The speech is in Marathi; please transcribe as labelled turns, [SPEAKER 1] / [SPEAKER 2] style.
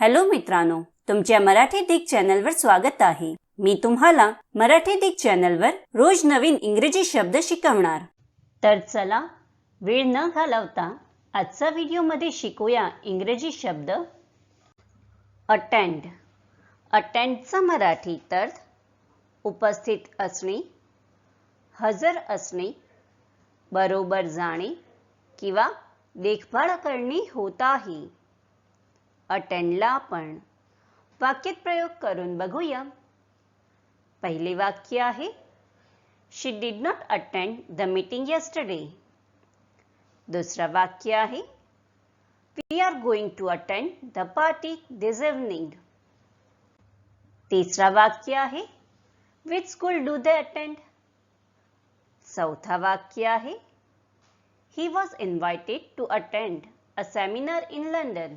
[SPEAKER 1] हॅलो मित्रांनो तुमच्या मराठी दिग चॅनलवर स्वागत आहे. मी तुम्हाला मराठी दिग चॅनलवर रोज नवीन इंग्रजी शब्द शिकवणार. तर चला वेळ न घालवता आजचा व्हिडिओमध्ये शिकूया इंग्रजी शब्द. अटेंड अटेंडचा मराठी तर उपस्थित असणे हजर असणे बरोबर जाणे किंवा देखभाळ करणे होत आहे. अटेंडला आपण. वाक्यात प्रयोग करून बघूया. पहिले वाक्य आहे she did not attend the meeting yesterday दुसरं वाक्य आहे we are going to attend the party this evening तिसरा वाक्य आहे which school do they attend चौथा वाक्य आहे he was invited to attend a seminar in London